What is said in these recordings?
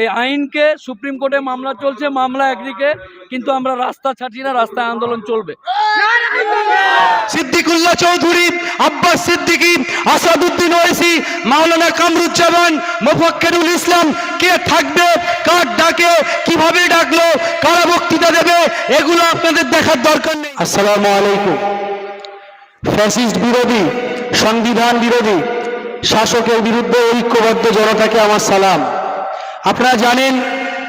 এই আইনকে সুপ্রিম কোর্টে মামলা চলছে মামলা একদিকে কিন্তু আমরা রাস্তা ছাড়ছি না রাস্তায় আন্দোলন চলবে। সিদ্দিকুল্লাহ চৌধুরী আব্বাস সিদ্দিকী আসাদুদ্দিন ওয়েসি মাওলানা কামরুজ্জামান মোফাক্কেরুল ইসলাম কে থাকবে কার ডাকে কীভাবে ডাকলো কারা বক্তৃতা দেবে এগুলো আপনাদের দেখার দরকার নেই। আসসালামু আলাইকুম। ফ্যাসিস্ট বিরোধী সংবিধান বিরোধী শাসকের বিরুদ্ধে ঐক্যবদ্ধ জনতাকে আমার সালাম। আপনারা জানেন,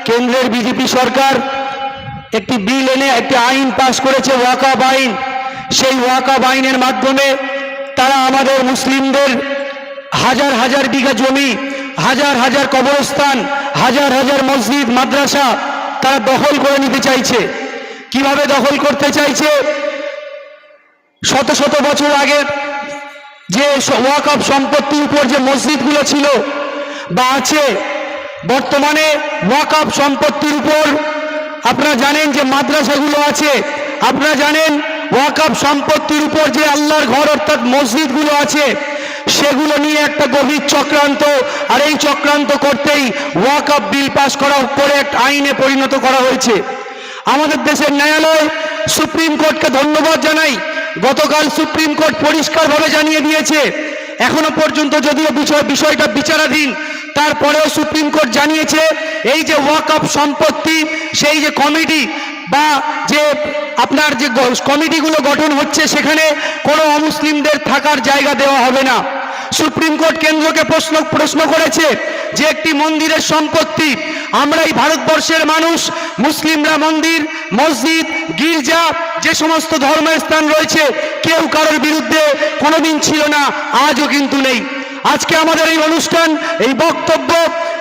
কেন্দ্রের বিজেপি সরকার একটি বিল এনে একটি আইন পাশ করেছে ওয়াকাব আইন। সেই ওয়াকাব আইনের মাধ্যমে তারা আমাদের মুসলিমদের হাজার হাজার বিঘা জমি, হাজার হাজার কবরস্থান, হাজার হাজার মসজিদ, মাদ্রাসা তারা দখল করে নিতে চাইছে। কীভাবে দখল করতে চাইছে? শত শত বছর আগে যে ওয়াকফ সম্পত্তির উপর যে মসজিদগুলো ছিল বা আছে বর্তমানে ওয়াকফ সম্পত্তির উপর আপনারা জানেন যে মাদ্রাসাগুলো আছে, আপনারা জানেন ওয়াকফ সম্পত্তির উপর যে আল্লাহর ঘর অর্থাৎ মসজিদগুলো আছে, সেগুলো নিয়ে একটা গভীর চক্রান্ত। আর এই চক্রান্ত করতেই ওয়াকফ বিল পাস করা করে একটা আইনে পরিণত করা হয়েছে। আমাদের দেশের ন্যায়ালয় সুপ্রিম কোর্টকে ধন্যবাদ জানাই। গতকাল সুপ্রিম কোর্ট পরিষ্কারভাবে জানিয়ে দিয়েছে, এখনও পর্যন্ত যদিও বিষয় বিষয়টা বিচারাধীন তারপরেও সুপ্রিম কোর্ট জানিয়েছে, এই যে ওয়াকআপ সম্পত্তি, সেই যে কমিটি বা যে আপনার যে কমিটিগুলো গঠন হচ্ছে, সেখানে কোনো অমুসলিমদের থাকার জায়গা দেওয়া হবে না। সুপ্রিম কোর্ট কেন্দ্রকে প্রশ্ন প্রশ্ন করেছে যে একটি মন্দিরের সম্পত্তি আমরা এই ভারতবর্ষের মানুষ, মুসলিমরা মন্দির, মসজিদ, গির্জা, যে সমস্ত ধর্মের স্থান রয়েছে, কেউ কারোর বিরুদ্ধে কোনোদিন ছিল না, আজও কিন্তু নেই। আজকে আমাদের এই অনুষ্ঠান, এই বক্তব্য,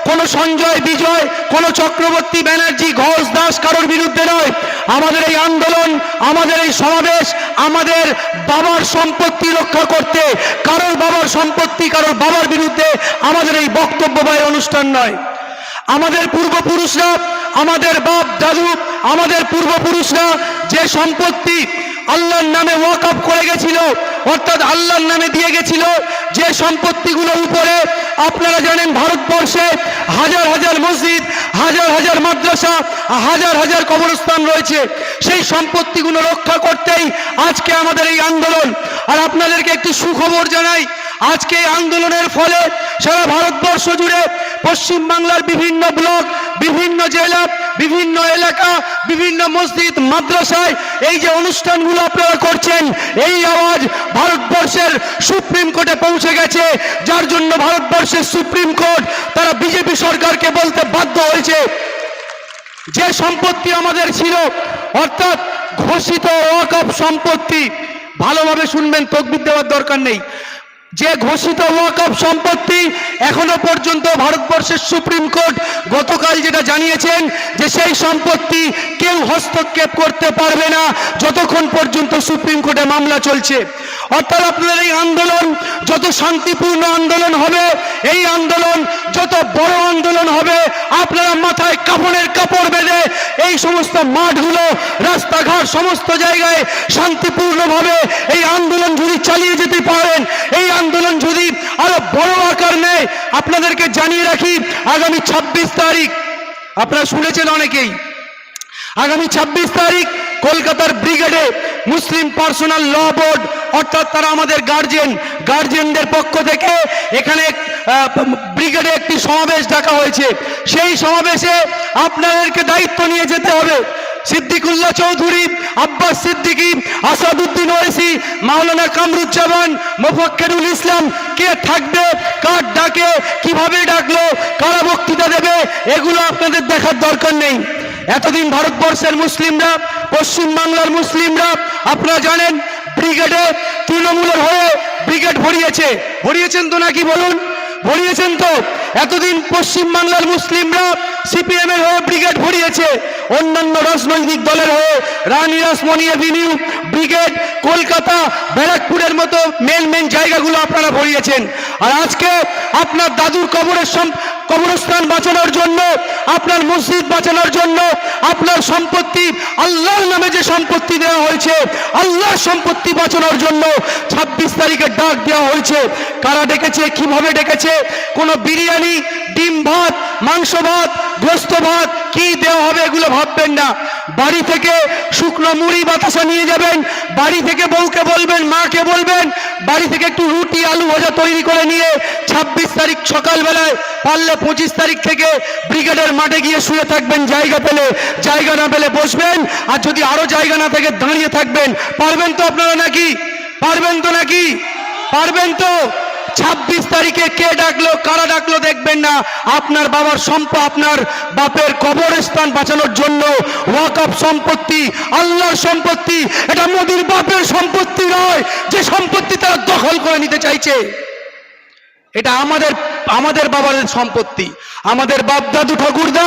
কোন সঞ্জয় বিজয়, কোন চক্রবর্তী ব্যানার্জি, ঘোষ দাস কারোর বিরুদ্ধে নয়। আমাদের এই আন্দোলন, আমাদের এই সমাবেশ, আমাদের বাবার সম্পত্তি রক্ষা করতে, কারোর বাবার সম্পত্তি, কারোর বাবার বিরুদ্ধে আমাদের এই বক্তব্য বা অনুষ্ঠান নয়। আমাদের পূর্বপুরুষরা, আমাদের বাপ দাদু, আমাদের পূর্বপুরুষরা যে সম্পত্তি আল্লাহর নামে ওয়াকআপ করে গেছিল অর্থাৎ আল্লাহর নামে দিয়ে গেছিল যে সম্পত্তিগুলোর উপরে। আপনারা জানেন ভারতবর্ষে হাজার হাজার মসজিদ, হাজার হাজার মাদ্রাসা, হাজার হাজার কবরস্থান রয়েছে। সেই সম্পত্তিগুলো রক্ষা করতেই আজকে আমাদের এই আন্দোলন। আর আপনাদেরকে একটি সুখবর জানাই, আজকে এই আন্দোলনের ফলে সারা ভারতবর্ষ জুড়ে পশ্চিমবাংলার বিভিন্ন ব্লক বিভিন্ন জেলা, বিভিন্ন এলাকা, বিভিন্ন মসজিদ, মাদ্রাসায় এই যে অনুষ্ঠানগুলো আপনারা করছেন, এই আওয়াজ ভারতবর্ষের সুপ্রিম কোর্টে পৌঁছে গেছে। যার জন্য ভারতবর্ষের সুপ্রিম কোর্ট তারা বিজেপি সরকারকে বলতে বাধ্য হয়েছে। যে সম্পত্তি আমাদের ছিল, অর্থাৎ ঘোষিত ওয়াকফ সম্পত্তি, ভালোভাবে শুনবেন, তকবির দেওয়ার দরকার নেই। যে ঘোষিত ওয়াকফ সম্পত্তি এখনও পর্যন্ত ভারতবর্ষের সুপ্রিম কোর্ট গতকাল যেটা জানিয়েছেন যে সেই সম্পত্তি কেউ হস্তক্ষেপ করতে পারবে না যতক্ষণ পর্যন্ত সুপ্রিম কোর্টে মামলা চলছে। অর্থাৎ আপনাদের এই আন্দোলন যত শান্তিপূর্ণ আন্দোলন হবে, এই আন্দোলন যত বড় আন্দোলন হবে, আপনারা মাথায় কাপড়ের কাপড় এই সমস্ত মাঠগুলো, রাস্তাঘাট, সমস্ত জায়গায় শান্তিপূর্ণভাবে এই আন্দোলন যদি চালিয়ে যেতে পারেন, এই আন্দোলন যদি আরও বড় আকার নেয়, আপনাদেরকে জানিয়ে রাখি, আগামী ২৬ তারিখ, আপনারা শুনেছেন অনেকেই, আগামী ২৬ তারিখ কলকাতার ব্রিগেডে মুসলিম পার্সোনাল ল বোর্ড, অর্থাৎ তারা আমাদের গার্জেন গার্জেনদের পক্ষ থেকে এখানে ব্রিগেডে একটি সমাবেশ ডাকা হয়েছে। সেই সমাবেশে আপনাদেরকে দায়িত্ব নিয়ে যেতে হবে। সিদ্দিকুল্লাহ চৌধুরী, আব্বাস সিদ্দিকী, আসাদুদ্দিন ওয়েসি মাওলানা কামরুজ্জামান, মোফাক্কেরুল ইসলাম, কে থাকবে, কার ডাকে, কীভাবে ডাকলো, কারা বক্তৃতা দেবে, এগুলো আপনাদের দেখার দরকার নেই। এতদিন ভারতবর্ষের মুসলিমরা, পশ্চিম বাংলার মুসলিমরা, আপনারা জানেন, ব্রিগেডে তৃণমূলের হয়ে ব্রিগেড ভরিয়েছে। ভরিয়েছেন তো নাকি বলুন? ভরিয়েছেন তো। এতদিন পশ্চিম বাংলার মুসলিমরা সিপিএম এর হয়ে ব্রিগেড ভরিয়েছে। অন্যান্য রাজনৈতিক দলের হয়ে রানী রাসমণি এভিনিউ, ব্রিগেড, কলকাতা, ব্যারাকপুরের মতো মেন মেন জায়গাগুলো আপনারা ভরিয়েছেন। আর আজকে আপনার দাদুর কবরের কবরস্থান বাঁচানোর জন্য, আপনার মসজিদ বাঁচানোর জন্য, আপনার সম্পত্তি, আল্লাহর নামে যে সম্পত্তি দেওয়া হয়েছে, আল্লাহর সম্পত্তি বাঁচানোর জন্য ছাব্বিশ তারিখে ডাক দেওয়া হয়েছে। কারা ডেকেছে, কীভাবে ডেকেছে, কোনো বিরিয়ানি, ডিম ভাত, মাংস ভাত, গোস্ত ভাত, কি দেওয়া হবে এগুলো ভাববেন না। বাড়ি থেকে শুকনো মুড়ি বাতাসা নিয়ে যাবেন, বাড়ি থেকে বউকে বলবেন, মাকে বলবেন বাড়ি থেকে একটু রুটি, আলু ভাজা তৈরি করে নিয়ে ছাব্বিশ তারিখ সকালবেলায় পারলে পঁচিশ তারিখ থেকে ব্রিগেডের মাঠে গিয়ে শুয়ে থাকবেন, জায়গা পেলে। জায়গা না পেলে বসবেন, আর যদি আরও জায়গা না থাকে দাঁড়িয়ে থাকবেন। পারবেন তো আপনারা নাকি? পারবেন তো নাকি? পারবেন তো? ছাব্বিশ তারিখে কে ডাকলো, কারা ডাকলো না, আপনার বাবার সম্পদ আপনার বাপের কবরস্থান বাঁচানোর জন্য ওয়াকআপ সম্পত্তি, আল্লাহর সম্পত্তি, এটা মোদির বাপের সম্পত্তি নয়, যে সম্পত্তি তারা দখল করে নিতে চাইছে। এটা আমাদের আমাদের বাবাদের সম্পত্তি। আমাদের বাপ দাদু ঠাকুরদা,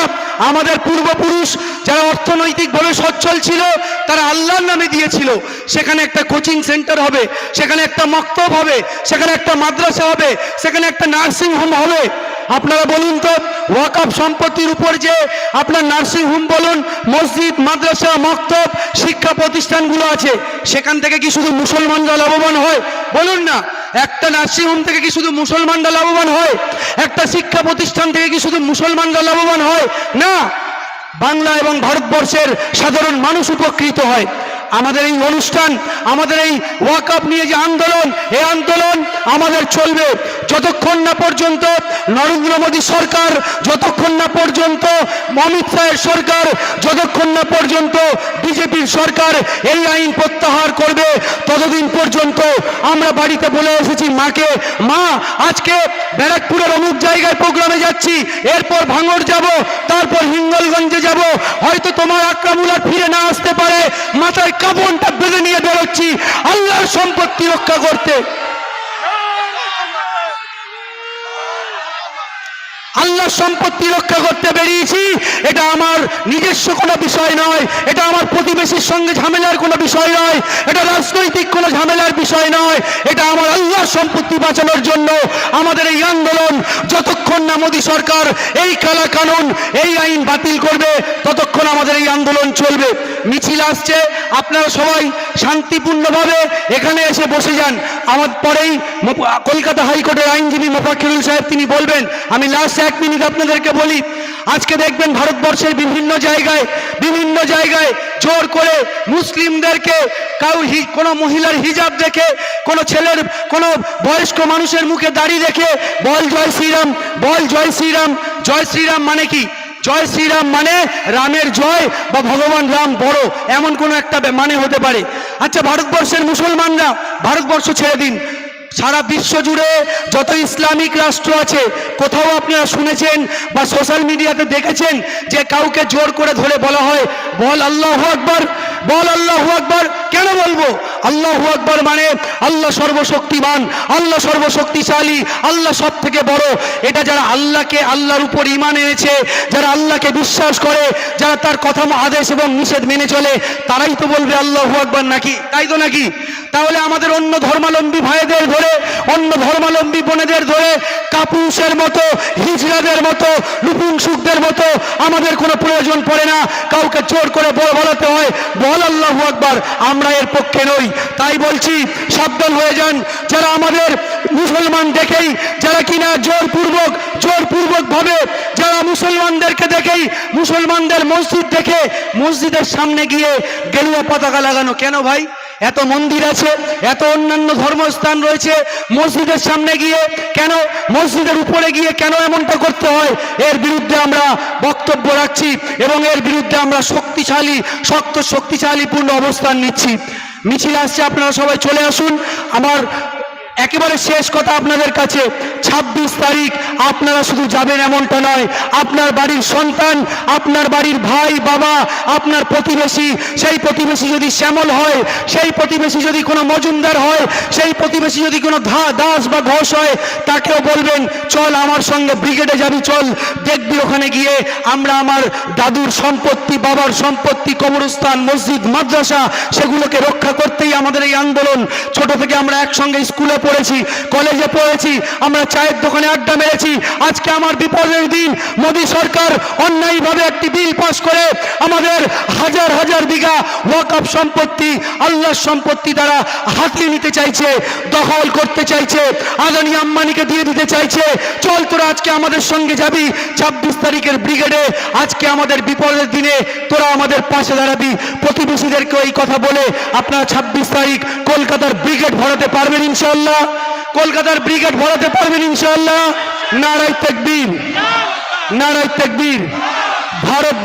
আমাদের পূর্বপুরুষ যারা অর্থনৈতিকভাবে সচ্ছল ছিল, তারা আল্লাহর নামে দিয়েছিল। সেখানে একটা কোচিং সেন্টার হবে, সেখানে একটা মক্তব হবে, সেখানে একটা মাদ্রাসা হবে, সেখানে একটা নার্সিং হোম হবে। আপনারা বলুন তো ওয়াকআপ সম্পত্তির উপর যে আপনার নার্সিং হোম বলুন, মসজিদ, মাদ্রাসা, মক্তব, শিক্ষা প্রতিষ্ঠানগুলো আছে, সেখান থেকে কি শুধু মুসলমানরা লাভবান হয়? বলুন না, একটা নার্সিং হোম থেকে কি শুধু মুসলমানরা লাভবান হয়? একটা শিক্ষা প্রতিষ্ঠান থেকে কি শুধু মুসলমানরা লাভবান হয়? না, বাংলা এবং ভারতবর্ষের সাধারণ মানুষ উপকৃত হয়। আমাদের এই অনুষ্ঠান, আমাদের এই ওয়াকআপ নিয়ে যে আন্দোলন, এই আন্দোলন আমাদের চলবে যতক্ষণ না পর্যন্ত নরেন্দ্র মোদী সরকার, যতক্ষণ না পর্যন্ত অমিত শাহের সরকার, যতক্ষণ না পর্যন্ত বিজেপির সরকার এই আইন প্রত্যাহার করবে, ততদিন পর্যন্ত আমরা বাড়িতে বলে এসেছি, মাকে, মা, আজকে ব্যারাকপুরের অমুক জায়গায় প্রোগ্রামে যাচ্ছি, এরপর ভাঙড় যাব, তারপর হিঙ্গলগঞ্জে যাব, হয়তো তোমার আক্রামুল ফিরে না আসতে পারে, মাথায় কাপড়টা বেঁধে নিয়ে বেরোচ্ছি। আল্লাহর সম্পত্তি রক্ষা করতে। আল্লাহ সম্পত্তি রক্ষা করতে বেরিয়েছি। এটা আমার নিজস্ব কোনো বিষয় নয়। এটা আমার প্রতিবেশীর সঙ্গে ঝামেলার কোনো বিষয় নয়। এটা রাজনৈতিক কোনো ঝামেলার বিষয় নয়। এটা আমার আল্লাহ সম্পত্তি বাঁচানোর জন্য আমাদের এই আন্দোলন যতক্ষণ না মোদী সরকার এই কালা কানুন এই আইন বাতিল করবে, ততক্ষণ আমাদের এই আন্দোলন চলবে। মিছিল আসছে, আপনারা সবাই শান্তিপূর্ণভাবে এখানে এসে বসে যান। আমার পরেই কলকাতা হাইকোর্টের আইনজীবী মোফাক্ষিরুল সাহেব তিনি বলবেন, আমি লাস্ট এক মিনিট আপনাদেরকে বলি, আজকে দেখবেন ভারতবর্ষের বিভিন্ন জায়গায় বিভিন্ন জায়গায় জোর করে মুসলিমদেরকে, কাউ কোনো মহিলার হিজাব দেখে, কোনো ছেলের, কোনো বয়স্ক মানুষের মুখে দাড়ি দেখে, বল জয় শ্রীরাম, বল জয় শ্রীরাম জয় শ্রীরাম মানে কি? জয় শ্রীরাম মানে রামের জয় বা ভগবান রাম বড়, এমন কোনো একটা মানে হতে পারে। আচ্ছা ভারতবর্ষের মুসলমানরা, ভারতবর্ষ ছেড়ে দিন। সারা বিশ্ব জুড়ে যত ইসলামিক রাষ্ট্র আছে, কোথাও আপনারা শুনেছেন বা সোশ্যাল মিডিয়াতে দেখেছেন যে কাউকে জোর করে ধরে বলা হয়, বল আল্লাহ আকবর বল আল্লাহ আকবর। কেন বলব? আল্লাহ আকবর মানে আল্লাহ সর্বশক্তিমান, আল্লাহ সর্বশক্তিশালী, আল্লাহ সব থেকে বড়। এটা যারা আল্লাহকে আল্লাহর উপর ইমান এনেছে, যারা আল্লাহকে বিশ্বাস করে, যারা তার কথা আদেশ এবং নিষেধ মেনে চলে, তারাই তো বলবে আল্লাহ আকবর নাকি? তাই তো নাকি? তাহলে আমাদের অন্য ধর্মালম্বী ভাইদের ধরে, অন্য ধর্মাবলম্বী বোনেদের ধরে, কাপুরুষের মতো, হিজড়াদের মতো লুপুংসুকদের মতো আমাদের কোনো প্রয়োজন পড়ে না। কাউকে জোর করে বল বলাতে হয়, বল আল্লাহ আকবার, আমরা এর পক্ষে নই। তাই বলছি, সাবধান হয়ে যান। যারা আমাদের মুসলমান দেখেই, যারা কিনা জোরপূর্বক জোরপূর্বক ভাবে যারা মুসলমানদেরকে দেখেই, মুসলমানদের মসজিদ দেখে, মসজিদের সামনে গিয়ে গেরুয়া পতাকা লাগানো কেন ভাই? এত মন্দির আছে, এত অন্যান্য ধর্মস্থান রয়েছে, মসজিদের সামনে গিয়ে কেন, মসজিদের উপরে গিয়ে কেন এমনটা করতে হয়? এর বিরুদ্ধে আমরা বক্তব্য রাখছি এবং এর বিরুদ্ধে আমরা শক্তিশালী, শক্ত শক্তিশালীপূর্ণ অবস্থান নিচ্ছি। মিছিল আসছে, আপনারা সবাই চলে আসুন। আমার একেবারে শেষ কথা আপনাদের কাছে। ২৬ তারিখ, আপনারা শুধু যাবেন এমনটা নয়। আপনার বাড়ির সন্তান, আপনার বাড়ির ভাই, বাবা, আপনার প্রতিবেশী, সেই প্রতিবেশী যদি শ্যামল হয়, সেই প্রতিবেশী যদি কোনো মজুমদার হয়, সেই প্রতিবেশী যদি কোনো ধা, দাস বা ঘোষ হয়, তাকেও বলবেন, চল আমার সঙ্গে ব্রিগেডে যাবি, চল। দেখবি ওখানে গিয়ে আমরা আমার দাদুর সম্পত্তি, বাবার সম্পত্তি, কবরস্থান, মসজিদ, মাদ্রাসা, সেগুলোকে রক্ষা করতেই আমাদের এই আন্দোলন। ছোট থেকে আমরা একসঙ্গে স্কুলে পড়েছি, কলেজে পড়েছি, আমরা চায়ের দোকানে আড্ডা মেরেছি। আজকে আমার বিপদের দিন, মোদী সরকার অন্যায়ভাবে একটি বিল পাশ করে আমাদের হাজার হাজার বিঘা ওয়াকআপ সম্পত্তি, আল্লাহর সম্পত্তি দ্বারা হাতিয়ে নিতে চাইছে, দখল করতে চাইছে, আদানি আম্বানিকে দিয়ে দিতে চাইছে। চল তোরা আজকে আমাদের সঙ্গে যাবি, ছাব্বিশ তারিখের ব্রিগেডে। আজকে আমাদের বিপদের দিনে তোরা আমাদের পাশে দাঁড়াবি। প্রতিবেশীদেরকে এই কথা বলে আপনারা ছাব্বিশ তারিখ কলকাতার ব্রিগেড ভরাতে পারবেন ইনশাল্লাহ কলকাতার ব্রিগেড ভরাতে পারবেন ইনশাল্লাহ নারায় তেকবীর। নারায় তেকবীর। ভারত